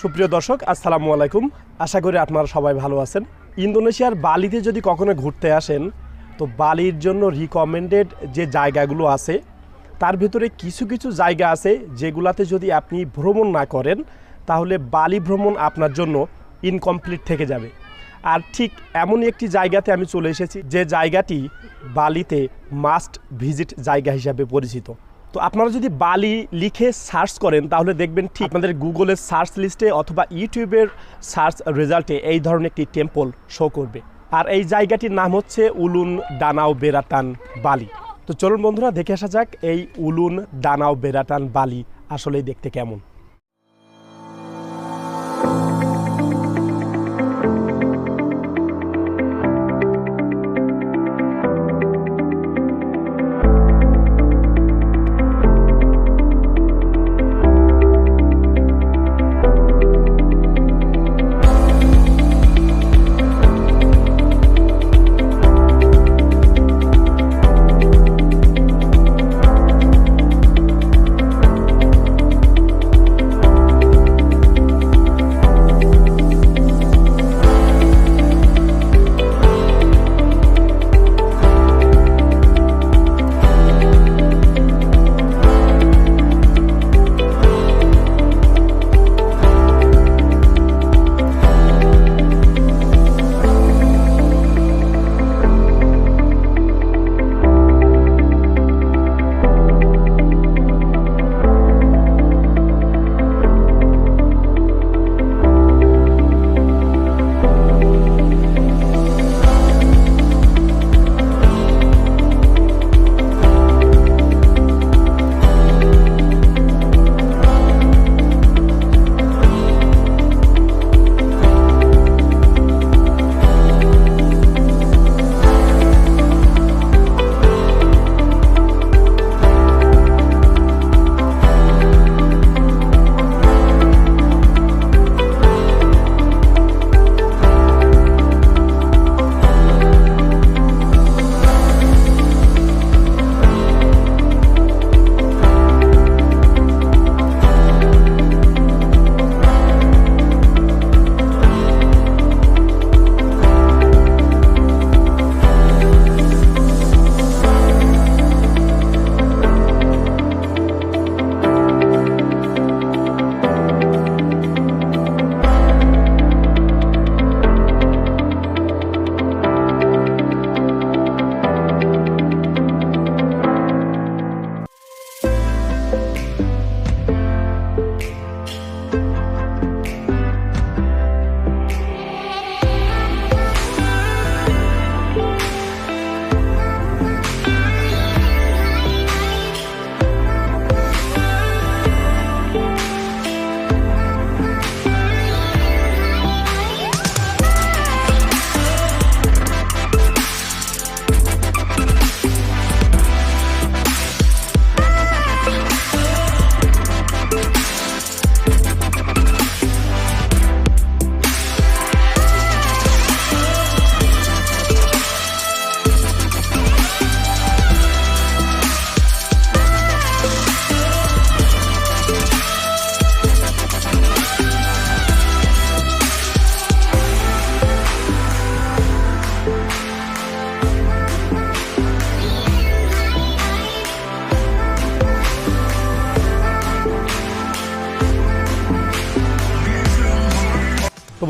সুপ্রিয় দর্শক, আসসালামু আলাইকুম। আশা করি আপনারা সবাই ভালো আছেন। ইন্দোনেশিয়ার বালিতে যদি কখনো ঘুরতে আসেন, তো বালির জন্য রিকমেন্ডেড যে জায়গাগুলো আছে, তার ভিতরে কিছু কিছু জায়গা আছে যেগুলাতে যদি আপনি ভ্রমণ না করেন, তাহলে বালি ভ্রমণ আপনার জন্য ইনকমপ্লিট থেকে যাবে। আর ঠিক এমনই একটি জায়গাতে আমি চলে এসেছি, যে জায়গাটি বালিতে মাস্ট ভিজিট জায়গা হিসাবে পরিচিত। তো আপনারা যদি বালি লিখে সার্চ করেন, তাহলে দেখবেন ঠিক আপনাদের গুগলের সার্চ লিস্টে অথবা ইউটিউবের সার্চ রেজাল্টে এই ধরনের একটি টেম্পল শো করবে। আর এই জায়গাটির নাম হচ্ছে উলুন দানাও বেরাটান বালি। তো চলুন বন্ধুরা, দেখে আসা যাক এই উলুন দানাও বেরাটান বালি আসলেই দেখতে কেমন।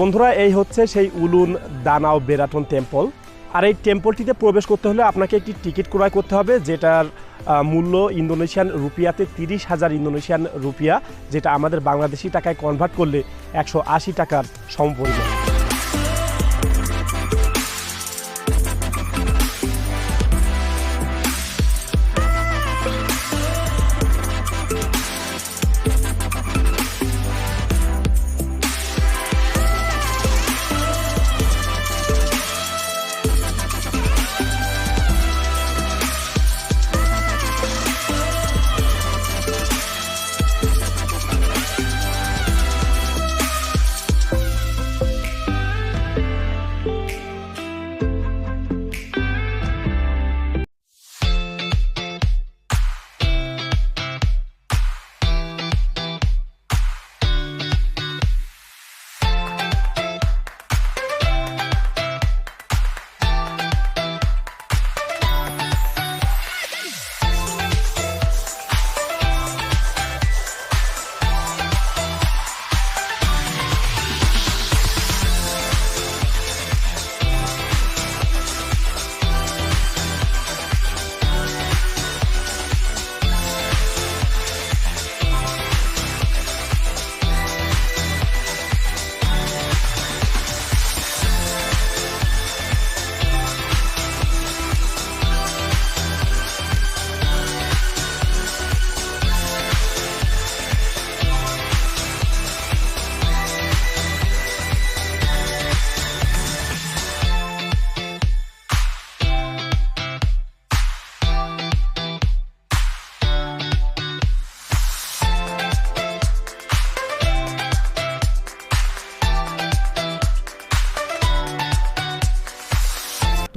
বন্ধুরা, এই হচ্ছে সেই উলুন দানাও বেরাটন টেম্পল আর এই টেম্পলটিতে প্রবেশ করতে হলে আপনাকে একটি টিকিট ক্রয় করতে হবে, যেটার মূল্য ইন্দোনেশিয়ান রুপিয়াতে তিরিশ হাজার ইন্দোনেশিয়ান রুপিয়া, যেটা আমাদের বাংলাদেশি টাকায় কনভার্ট করলে একশো আশি টাকার সমপরিমাণ।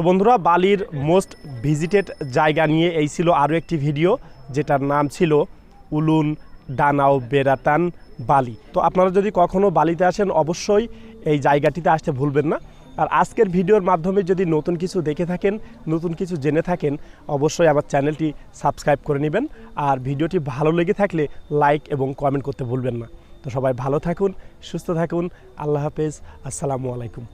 বন্ধুরা, বালির মোস্ট ভিজিটেড জায়গা নিয়ে এই ছিল আরও একটি ভিডিও যেটার নাম ছিল উলুন, ডানাও বেরাতান বালি। তো আপনারা যদি কখনো বালিতে আসেন, অবশ্যই এই জায়গাটিতে আসতে ভুলবেন না। আর আজকের ভিডিওর মাধ্যমে যদি নতুন কিছু দেখে থাকেন, নতুন কিছু জেনে থাকেন, অবশ্যই আমার চ্যানেলটি সাবস্ক্রাইব করে নেবেন। আর ভিডিওটি ভালো লেগে থাকলে লাইক এবং কমেন্ট করতে ভুলবেন না। তো সবাই ভালো থাকুন, সুস্থ থাকুন, আল্লাহ হাফেজ, আসসালামু আলাইকুম।